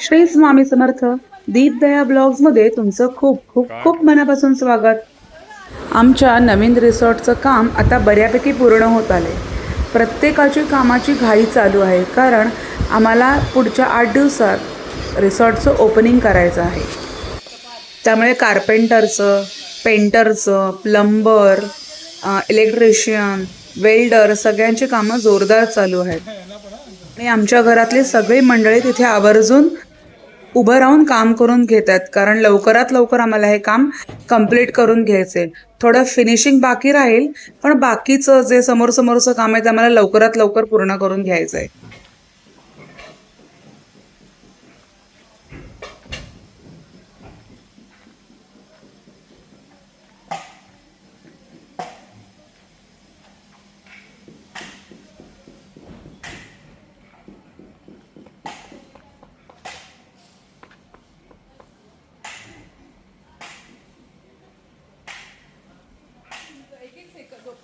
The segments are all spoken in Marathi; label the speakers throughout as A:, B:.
A: श्री स्वामी समर्थ दीपदया ब्लॉग्समध्ये तुमचं खूप खूप खूप मनापासून स्वागत. आमच्या नवीन रिसॉर्टचं काम आता बऱ्यापैकी पूर्ण होत आले प्रत्येकाची कामाची घाई चालू आहे कारण आम्हाला पुढच्या आठ दिवसात रिसॉर्टचं ओपनिंग करायचं आहे. त्यामुळे कार्पेंटरचं पेंटरचं प्लंबर इलेक्ट्रिशियन वेल्डर सगळ्यांची कामं जोरदार चालू आहेत. आणि आमच्या घरातली सगळी मंडळी तिथे आवर्जून उभं राहून काम करून घेत आहेत कारण लवकरात लवकर आम्हाला हे काम कंप्लीट करून घ्यायचे थोडं फिनिशिंग बाकी राहील पण बाकीचं जे समोर समोरचं काम आहे ते आम्हाला लवकरात लवकर पूर्ण करून घ्यायचं आहे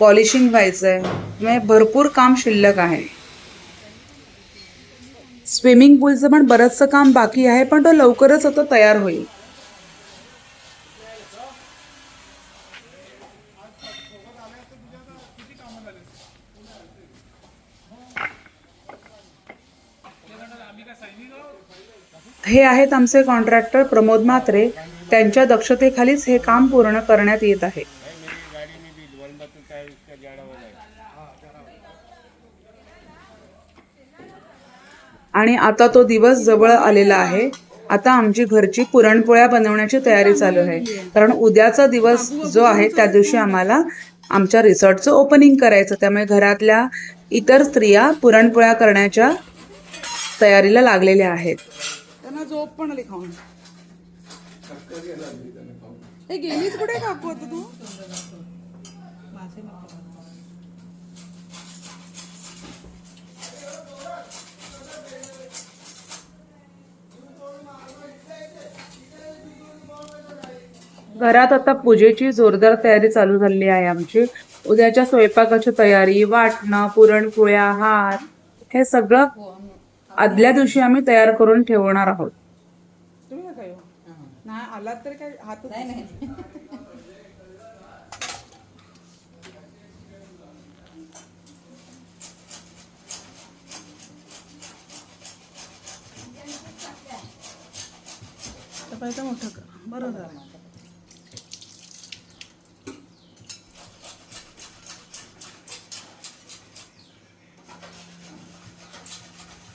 A: पॉलिशिंग व्हायचं आहे म्हणजे भरपूर काम शिल्लक आहे. स्विमिंग पूलचं पण बरंचसं काम बाकी आहे पण तो लवकरच आता तयार होईल. हे आहेत आमचे कॉन्ट्रॅक्टर प्रमोद मात्रे त्यांच्या दक्षतेखालीच हे काम पूर्ण करण्यात येत आहे. आणि आता तो दिवस जवळ आलेला आहे. आता आमची घरची पुरणपोळ्या बनवण्याची तयारी चालू आहे. कारण उद्याचा दिवस जो आहे त्या दिवशी आम्हाला आमच्या रिसॉर्टचं ओपनिंग करायचं. त्यामुळे घरातल्या इतर स्त्रिया पुरणपोळ्या करण्याच्या तयारीला लागलेल्या आहेत. त्यांना झोप पण आली खाऊन. गेलीच कुठे काकू तू? घरात आता पूजेची जोरदार तयारी चालू झालेली आहे आमची. उद्याच्या स्वयंपाकाची तयारी वाटणं पुरणपोळ्या हार हे सगळं आदल्या दिवशी आम्ही तयार करून ठेवणार आहोत. तुम्ही काय नाही आलात तरी काय हात नाही मोठं कर. बरं झालं.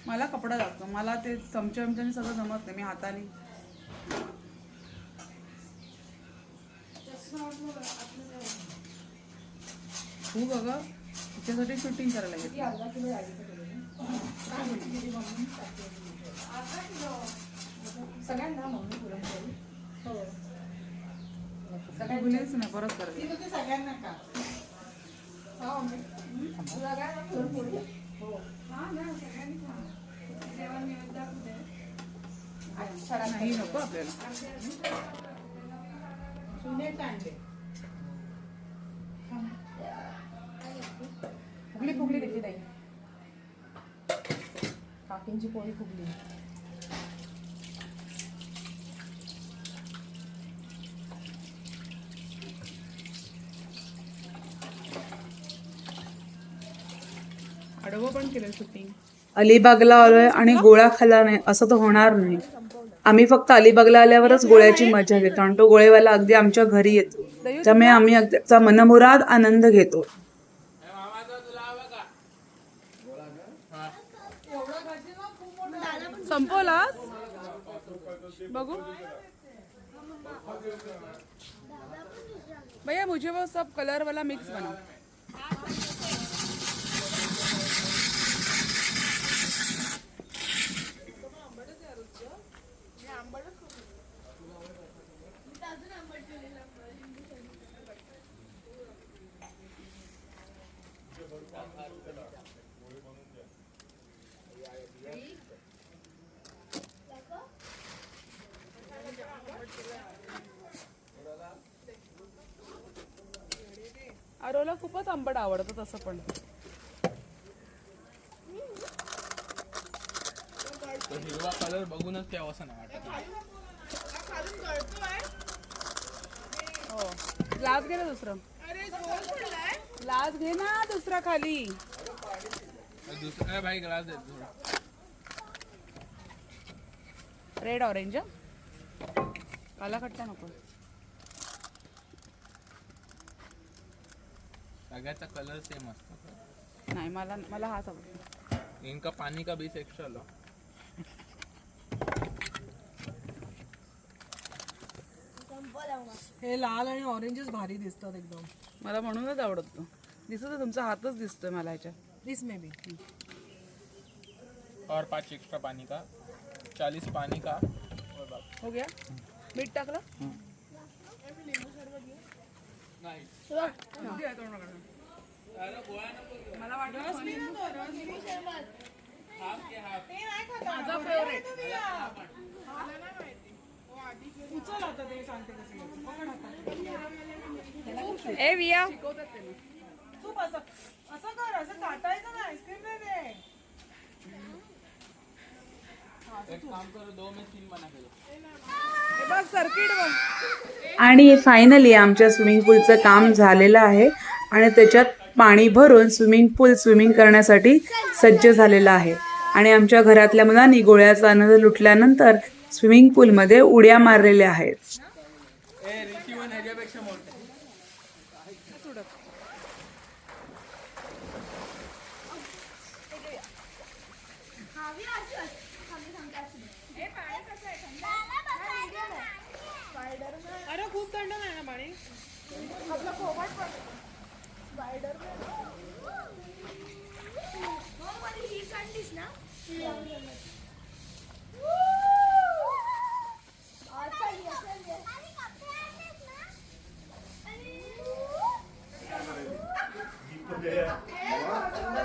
A: मला कपडा लागतो. मला ते चमच्या चमच्याने सगळं जमत नाही. मी हाताने. तू बघा तिच्यासाठी शूटिंग करायला घेतली बोलायचं नाही परत करायचं नाही नको आपल्याला फुगली फुगली त्याची ताई काकींची पोळी फुगली अडवं पण केलं शूटिंग अलिबागला आलोय आणि गोळा खाल्ला नाही असं तर होणार नाही. आम्ही फक्त अलिबागला आल्यावरच गोळ्याची मजा घेतो आणि तो गोळेवाला अगदी आमच्या घरी येतो. त्यामुळे आम्ही अगदी त्याचा मनमुराद आनंद घेतो. संपवला बघू. भैया मुझे वो सब कलर वाला मिक्स बनाओ.
B: आरोला खूपच आंबट आवडतं तसं पण.
C: तो हिरवा कलर बघूनच त्यावं असं नाही वाटत.
B: हो. ग्लास दुसरं. ग्लास घे ना दुसरा खाली.
C: दुसरा भाई ग्लास थोडा.
B: रेड ऑरेंज काला खट्टा नको.
C: सगळ्याचा कलर सेम असतो.
B: नाही मला मला हाच आवडतो.
C: इनका पानी का बीस एक्स्ट्रा लो.
D: हे लाल आणि ऑरेंजच भारी दिसतात एकदम.
B: मला म्हणूनच आवडतो दिसत तुमचा हातच दिसतोय मला ह्याच्यात
D: दिस मे बी
C: और पाँच एक्स्ट्रा पानी का? चालीस पानी का? और
B: हो गया? मीठ टाकलं?
C: नाही
B: मला वाटलं
D: माझा फेवरेट उचल आता ते सांगते कसं घ्यायचं. पकड हातात.
B: ए विया.
D: असं. असं कर असं चाटायचं ना आईस्क्रीम नाही दे.
C: एक काम करो दो में तीन बना के दो.
B: हे बघ सर्किट बघ.
A: आणि फायनली आमच्या स्विमिंग पूलचं काम झालेलं आहे. आणि त्याच्यात पाणी भरून स्विमिंग पूल स्विमिंग करण्यासाठी सज्ज झालेलं आहे. आणि आमच्या घरातल्या मुलांनी गोळ्याचा आनंद लुटल्यानंतर स्विमिंग पूलमध्ये उड्या मारलेल्या आहेत
C: ए रिची वन ह्याच्यापेक्षा मोठे
D: अरे खूप थंड नाही ना पाणी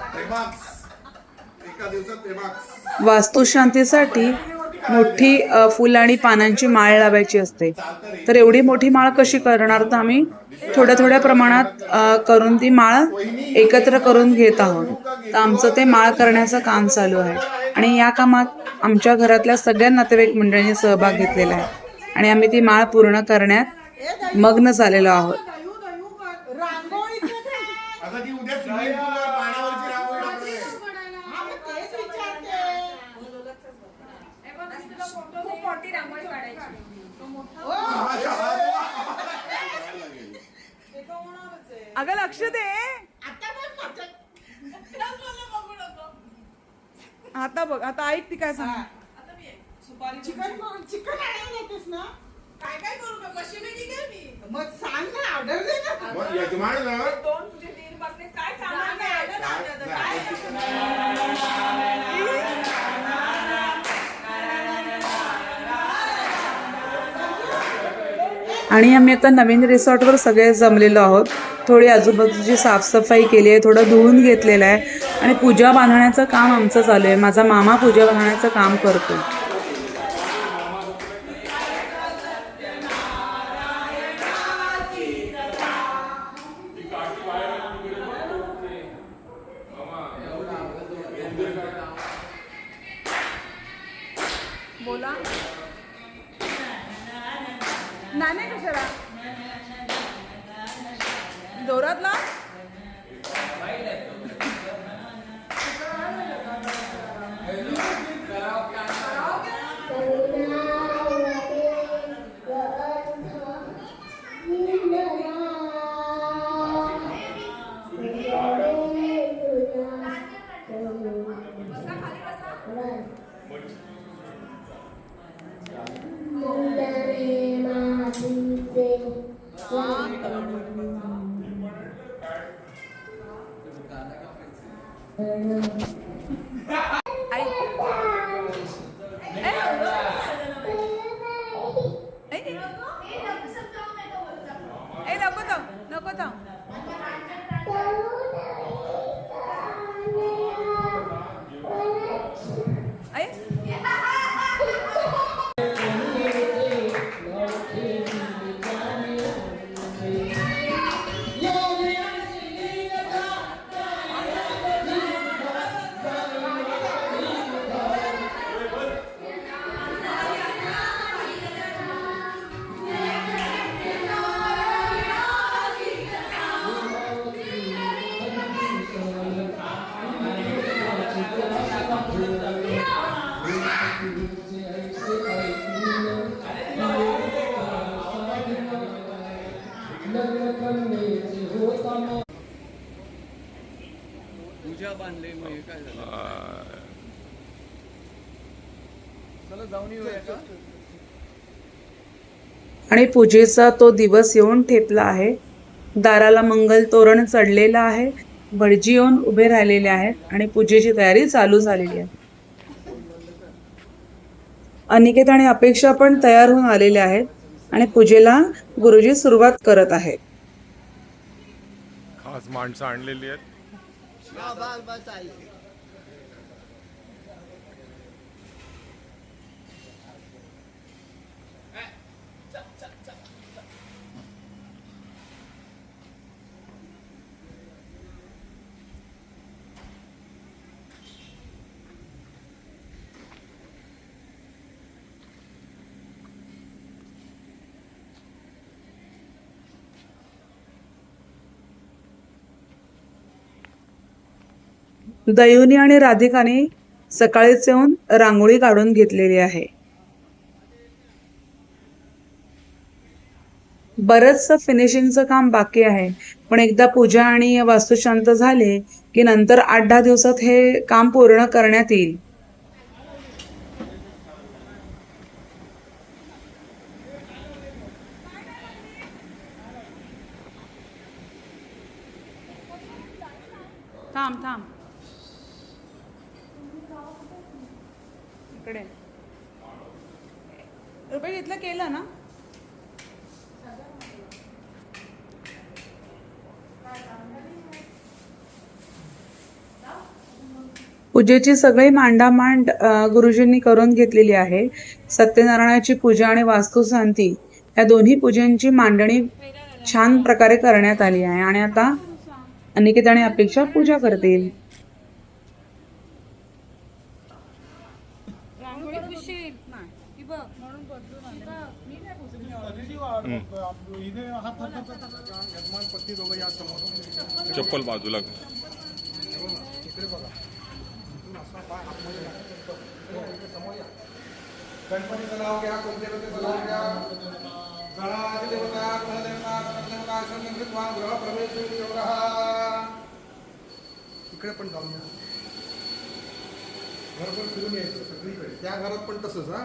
E: प्रेमाक्स एका दिवसात प्रेमाक्स
A: वास्तुशांतीसाठी मोठी फुल आणि पानांची माळ लावायची असते. तर एवढी मोठी माळ कशी करणार तर आम्ही थोड्या थोड्या प्रमाणात करून ती माळ एकत्र करून घेत आहोत. तर आमचं ते माळ करण्याचं काम चालू आहे. आणि या कामात आमच्या घरातल्या सगळ्या नातेवाईक मंडळींनी सहभाग घेतलेला आहे. आणि आम्ही ती माळ पूर्ण करण्यात मग्न झालेलो आहोत
D: दयू दयू कर रांगोळीचं काय?
E: अगं ती उद्या स्विमिंग पूलवर पाण्यावरची रांगोळी टाकणार आहे.
D: हा, मग तेच विचारते ते तर होणारच आहे.
B: अगं लक्ष दे.
D: आता बघ.
B: आता बघ आता ऐक ती काय सांग.
D: चिकन करून चिकन आणायला येतेस ना? काय काय करू का मी. मग सांग ना ऑर्डर दे ना.
E: मग
D: दोन तुझे तीन बातमी काय सामान नाही आलं ना
E: काय-
A: आणि आम्ही आता नवीन रिसॉर्टवर सगळे जमलेलो आहोत. थोडी आजूबाजूची साफसफाई केली आहे थोडं धुवून घेतलेलं आहे. आणि पूजा बांधण्याचं काम आमचं चालू आहे. माझा मामा पूजा बांधण्याचं काम करतो आणि पूजेचा तो दिवस येऊन ठेपला आहे. दाराला मंगल तोरण चढलेलं आहे. भटजी येऊन उभे राहिलेले आहेत आणि पूजेची तयारी चालू झालेली आहे. अनिकेत आणि अपेक्षा पण तयार होऊन आलेले आहेत आणि पूजेला गुरुजी सुरुवात करत आहेत.
F: खास माणसं आणलेली आहेत.
A: दयुनी आणि राधिकाने सकाळीच येऊन रांगोळी काढून घेतलेली आहे. बरंचसं फिनिशिंगचं काम बाकी आहे. पण एकदा पूजा आणि वास्तुशांत झाले की नंतर आठ दहा दिवसात हे काम पूर्ण करण्यात येईल.
G: थांब थांब इकडे रुपये घेतलं केलं ना?
A: पूजेची सगळी मांडामांड गुरुजींनी करून घेतलेली आहे. सत्यनारायणाची पूजा आणि वास्तुशांती या दोन्ही पूजेंची मांडणी छान प्रकारे करण्यात आली आहे. आणि आता अनिकेत आणि अपेक्षा पूजा करतील.
F: चप्पल बाजूला.
H: गणपतीचं नाव घ्या कोणत्या देवतेचं नाव घ्या गणाधिपती देवता संगीतवान गृह प्रवेश योगः इकडे पण जाऊन या. घरभर फिरून यायचं सगळीकडे. त्या घरात पण तसंच हा?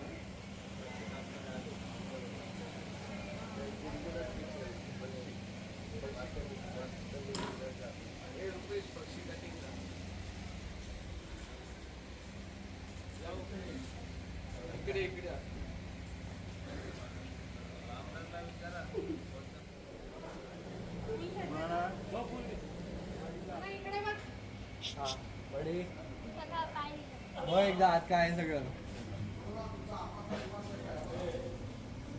C: मग एकदा आत काय आहे सगळं.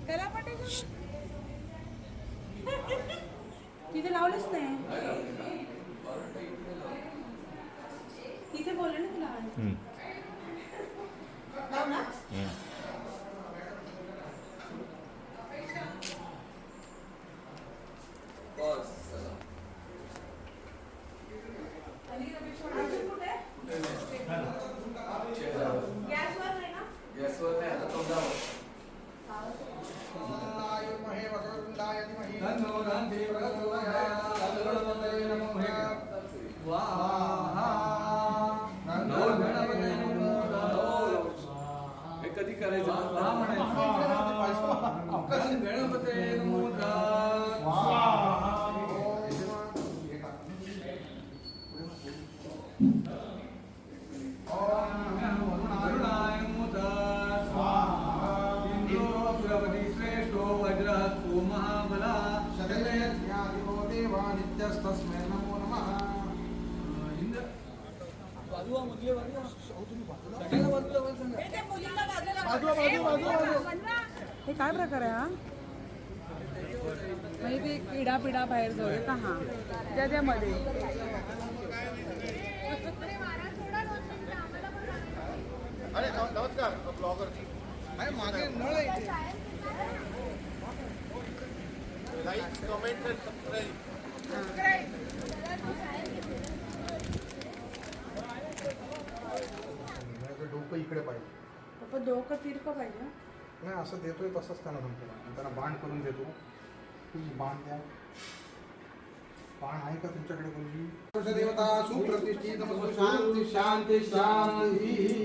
G: पाठवायचं तिथे लावलंच नाही. तिथे बोलले ना तुला.
C: हे
A: काय प्रकार आहे हा? म्हणजे ते किडा पिडा बाहेर जाऊ का? हा. त्या त्यामध्ये.
E: अरे नम- नमस्कार ब्लॉगर
H: अरे मागे नळ आहे इथे.
E: लाईक कमेंट अँड सबस्क्राईब डोकं इकडे पाहिजे
A: डोकं तिरकं पाहिजे.
H: नाही असं देतोय तसंच त्यांना जमतो मी त्यांना बाण करून देतो. तुम्ही बाण द्या. बाण आहे का तुमच्याकडे कोणती? देवता सुप्रतिष्ठित शांती शांती शांती.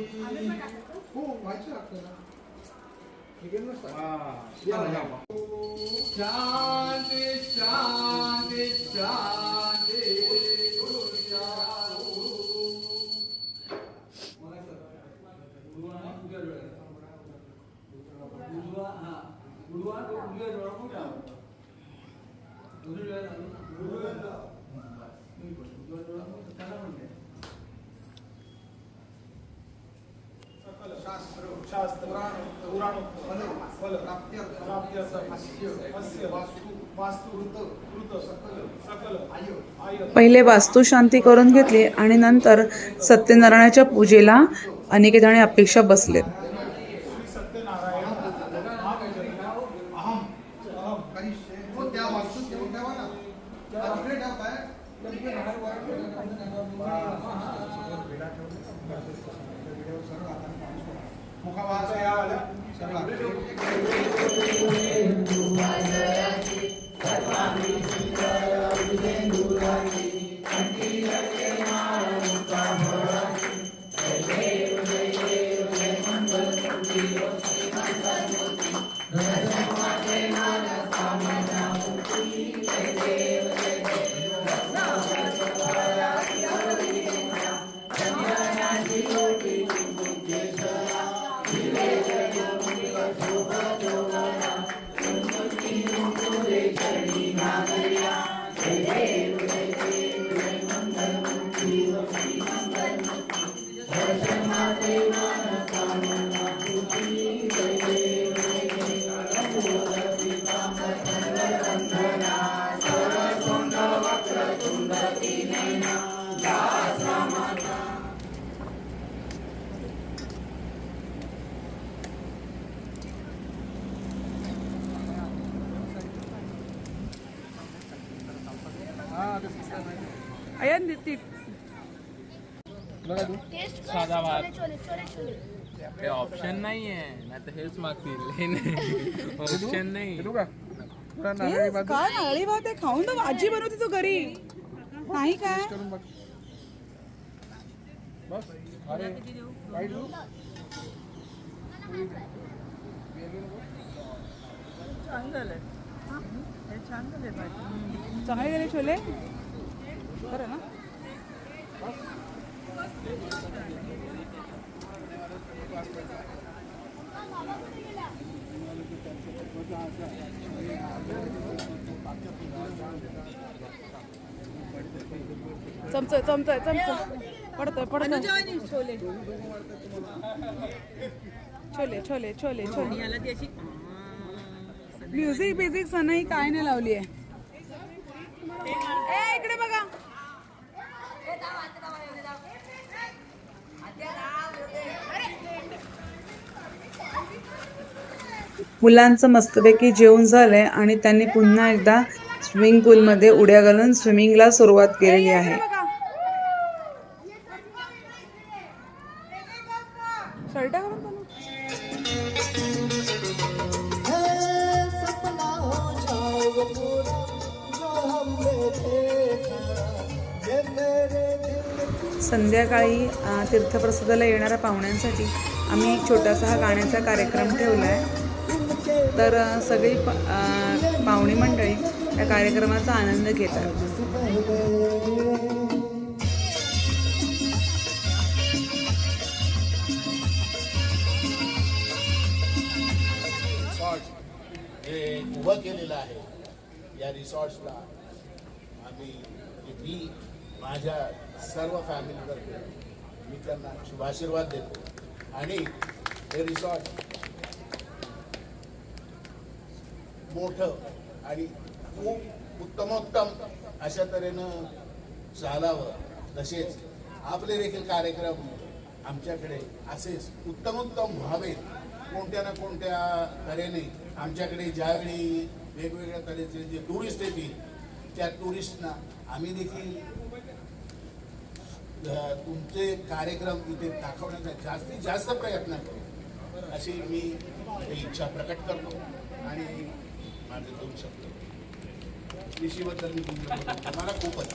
H: हो व्हायचं आपल्याला. ठीक आहे या.
G: शांती शांती शांती.
A: पहिले वास्तुशांती करून घेतली आणि नंतर सत्यनारायणाच्या पूजेला अनेक जणे अपेक्षा बसले.
C: ऑप्शन नाही आहे नाही तर हेच मागतील. हे नाही. ऑप्शन नाही.
A: काय नारळी भात आहे? खाऊन तर आजी बनवते तू घरी. नाही काय
H: बस. अरे देऊ
A: चांगले गेले छोले? बरं ना. चमचा चमचा चमचा पडतोय पडतोय. छोले. छोले छोले छोले छोले. म्युझिक बिझिक सनई काय नाही लावली आहे. ए इकडे बघा. मुलांचं मस्तपैकी जेवण झालंय आणि त्यांनी पुन्हा एकदा स्विमिंग पूलमध्ये उड्या घालून स्विमिंगला सुरुवात केलेली आहे. संध्याकाळी तीर्थप्रसादाला येणाऱ्या पाहुण्यांसाठी आम्ही एक छोटासा हा गाण्याचा कार्यक्रम ठेवला आहे. तर सगळी पाहुणी मंडळी या कार्यक्रमाचा आनंद घेतात.
E: हे उभं केलेलं आहे. या रिसॉर्ट्सला आम्ही मी माझ्या सर्व फॅमिलीतर्फे मी त्यांना शुभाशीर्वाद देतो. आणि हे रिसॉर्ट मोठं आणि खूप उत्तमोत्तम अशा तऱ्हेनं चालावं. तसेच आपले देखील कार्यक्रम आमच्याकडे असेच उत्तमोत्तम व्हावेत. कोणत्या ना कोणत्या तऱ्हेने आमच्याकडे ज्यावेळी वेगवेगळ्या तऱ्हेचे जे टुरिस्ट येतील त्या टुरिस्टना आम्ही देखील तुमचे कार्यक्रम इथे दाखवण्याचा जास्तीत जास्त प्रयत्न करू अशी मी इच्छा प्रकट करतो आणि माझे दोन शब्द कृषीबद्दल मी मला खूपच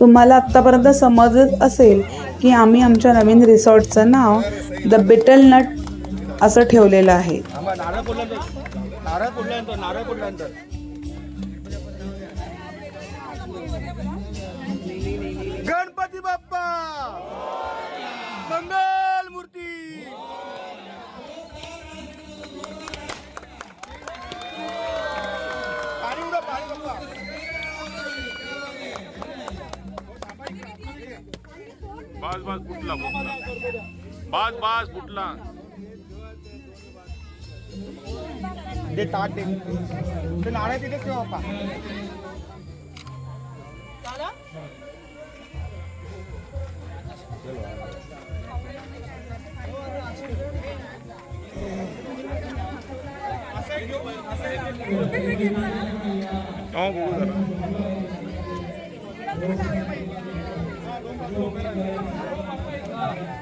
A: तुम्हाला आत्तापर्यंत समजत असेल की आम्ही आमच्या नवीन रिसॉर्टचं नाव द बिटल नट असं ठेवलेलं आहे.
H: गणपती बाप्पा!
F: बास बास फुटला फुटला बास बास फुटला
H: दे ताट दे. ते नारळ तिथेच ठेवा बाप्पा.
F: हो बघू जरा.
D: Gracias.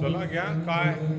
F: चला घ्या. काय?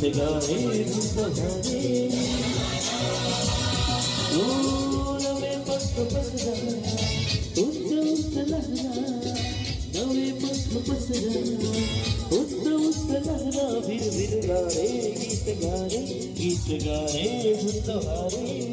I: गीत गाए बुद्धहारे नवे मस्त पसरा उच्च उच्च लहरा नवे पस पसरा उच्च उच्च लहरा भिर भिर गारे गीत गारे गीत गारे भूत
J: ओ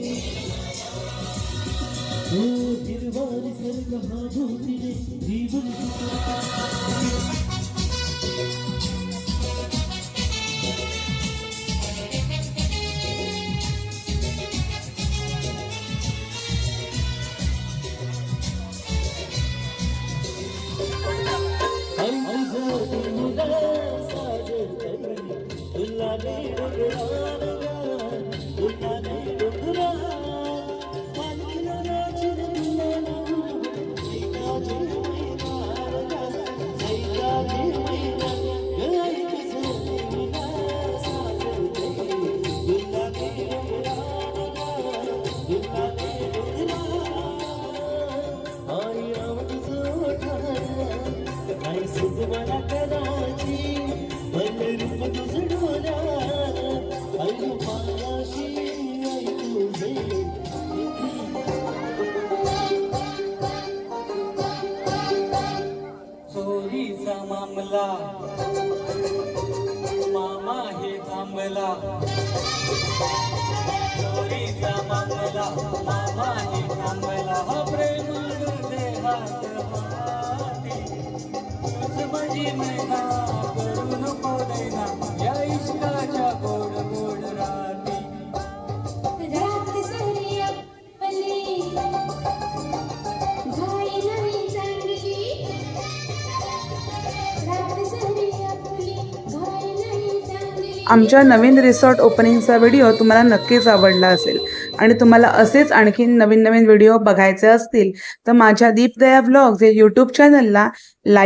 J: Allah.
A: आमच्या नवीन रिसॉर्ट ओपनिंगचा व्हिडिओ तुम्हाला नक्कीच आवडला असेल. आणि तुम्हाला असेच आणखीन नवीन नवीन व्हिडिओ बघायचे असतील तर माझ्या दीपदया ब्लॉग्स या यूट्यूब चॅनलला लाईक